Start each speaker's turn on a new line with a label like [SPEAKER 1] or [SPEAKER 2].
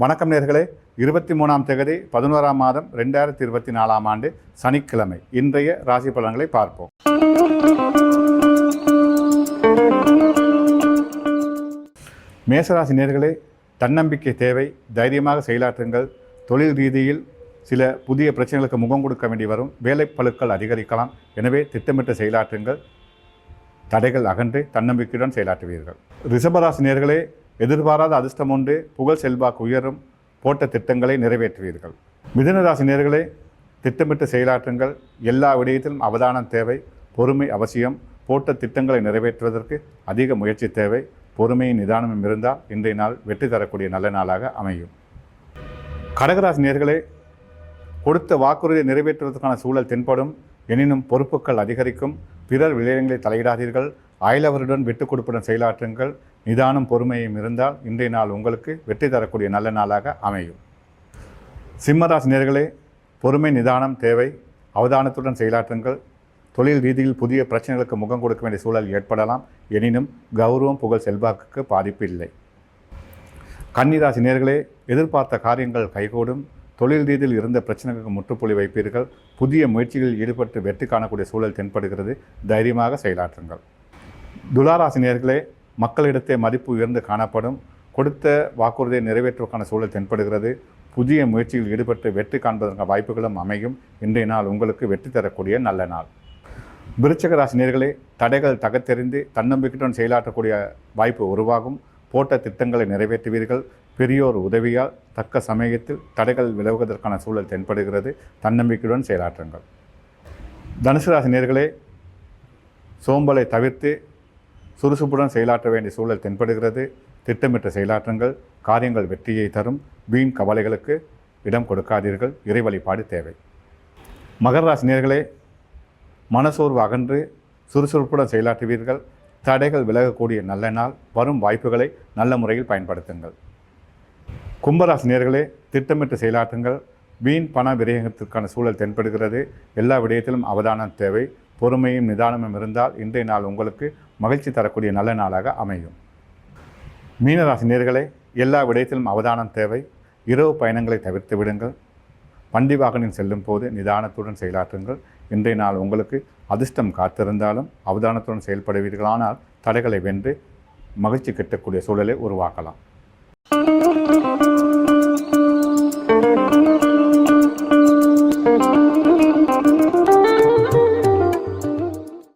[SPEAKER 1] வணக்கம் நேர்களே. இருபத்தி மூணாம் தேதி பதினோராம் மாதம் ரெண்டாயிரத்தி இருபத்தி நாலாம் ஆண்டு சனிக்கிழமை. இன்றைய ராசி பலன்களை பார்ப்போம். மேசராசி நேர்களே தன்னம்பிக்கை தேவை தைரியமாக செயலாற்றுங்கள். தொழில் ரீதியில் சில புதிய பிரச்சனைகளுக்கு முகம் கொடுக்க வேண்டி வரும். வேலைப்பளுக்கள் அதிகரிக்கலாம். எனவே திட்டமிட்டு செயலாற்றுங்கள். தடைகள் அகன்று தன்னம்பிக்கையுடன் செயலாற்றுவீர்கள். ரிஷபராசி நேர்களே எதிர்பாராத அதிர்ஷ்டம் ஒன்று புகழ் செல்வாக்கு உயரும் போட்ட திட்டங்களை நிறைவேற்றுவீர்கள். மிதுன திட்டமிட்ட நேர்களே திட்டமிட்டு செயலாற்றுங்கள். எல்லா விடயத்திலும் அவதானம் தேவை பொறுமை அவசியம். போட்ட திட்டங்களை நிறைவேற்றுவதற்கு அதிக முயற்சி தேவை. பொறுமையும் நிதானமும் இருந்தால் இன்றைய நாள் வெற்றி தரக்கூடிய நல்ல நாளாக அமையும். கடகராசி நேர்களே கொடுத்த வாக்குறுதியை நிறைவேற்றுவதற்கான சூழல் தென்படும். எனினும் பொறுப்புகள் அதிகரிக்கும். பிறர் விடயங்களை தலையிடாதீர்கள். அயலவருடன் விட்டுக் கொடுப்புடன் செயலாற்றுங்கள் நிதானம் பொறுமையும் இருந்தால் இன்றைய நாள் உங்களுக்கு வெற்றி தரக்கூடிய நல்ல நாளாக அமையும். சிம்மராசி நேர்களே பொறுமை நிதானம் தேவை அவதானத்துடன் செயலாற்றுங்கள் தொழில் ரீதியில் புதிய பிரச்சனைகளுக்கு முகம் கொடுக்க வேண்டிய சூழல் ஏற்படலாம். எனினும் கௌரவம் புகழ் செல்வாக்குக்கு பாதிப்பு இல்லை. கன்னிராசி நேர்களே எதிர்பார்த்த காரியங்கள் கைகூடும். தொழில் ரீதியில் இருந்த பிரச்சனைகளுக்கு முற்றுப்புள்ளி வைப்பீர்கள். புதிய முயற்சிகளில் ஈடுபட்டு வெற்றி காணக்கூடிய சூழல் தென்படுகிறது. தைரியமாக செயலாற்றுங்கள். துளாராசி நேர்களே மக்களிடத்தே மதிப்பு உயர்ந்து காணப்படும். கொடுத்த வாக்குறுதியை நிறைவேற்றுவதற்கான சூழல் தென்படுகிறது. புதிய முயற்சியில் ஈடுபட்டு வெற்றி காண்பதற்கான வாய்ப்புகளும் அமையும். இன்றைய நாள் உங்களுக்கு வெற்றி தரக்கூடிய நல்ல நாள். விருச்சக ராசி நேர்களே தடைகள் தகத்தெறிந்து தன்னம்பிக்கையுடன் செயலாற்றக்கூடிய வாய்ப்பு உருவாகும். போட்ட திட்டங்களை நிறைவேற்றுவீர்கள். பெரியோர் உதவியால் தக்க சமயத்தில் தடைகள் விலகுவதற்கான சூழல் தென்படுகிறது. தன்னம்பிக்கையுடன் செயலாற்றுங்கள். தனுசு ராசி நேர்களே சோம்பலை தவிர்த்து சுறுசுறுப்புடன் செயலாற்ற வேண்டிய சூழல் தென்படுகிறது. திட்டமிட்ட செயலாற்றுங்கள் காரியங்கள் வெற்றியை தரும் வீண் கவலைகளுக்கு இடம் கொடுக்காதீர்கள் இறை வழிபாடு தேவை. மகர ராசினியர்களே மனசோர்வு அகன்று சுறுசுறுப்புடன் செயலாற்றுவீர்கள். தடைகள் விலகக்கூடிய நல்ல நாள் வரும் வாய்ப்புகளை நல்ல முறையில் பயன்படுத்துங்கள். கும்பராசினியர்களே திட்டமிட்டு செயலாற்றுங்கள் வீண் பண விரயத்திற்கான சூழல் தென்படுகிறது. எல்லா விடயத்திலும் அவதானம் தேவை. பொறுமையும் நிதானமும் இருந்தால் இன்றைய நாள் உங்களுக்கு மகிழ்ச்சி தரக்கூடிய நல்ல நாளாக அமையும். மீனராசி நேர்களே எல்லா விடயத்திலும் அவதானம் தேவை. இரவு பயணங்களை தவிர்த்து விடுங்கள். வண்டி வாகனம் செல்லும் போது நிதானத்துடன் செயலாற்றுங்கள். இன்றைய நாள் உங்களுக்கு அதிர்ஷ்டம் காத்திருந்தாலும் அவதானத்துடன் செயல்படுவீர்களானால் தடைகளை வென்று மகிழ்ச்சி கிட்டக்கூடிய சூழலை உருவாக்கலாம்.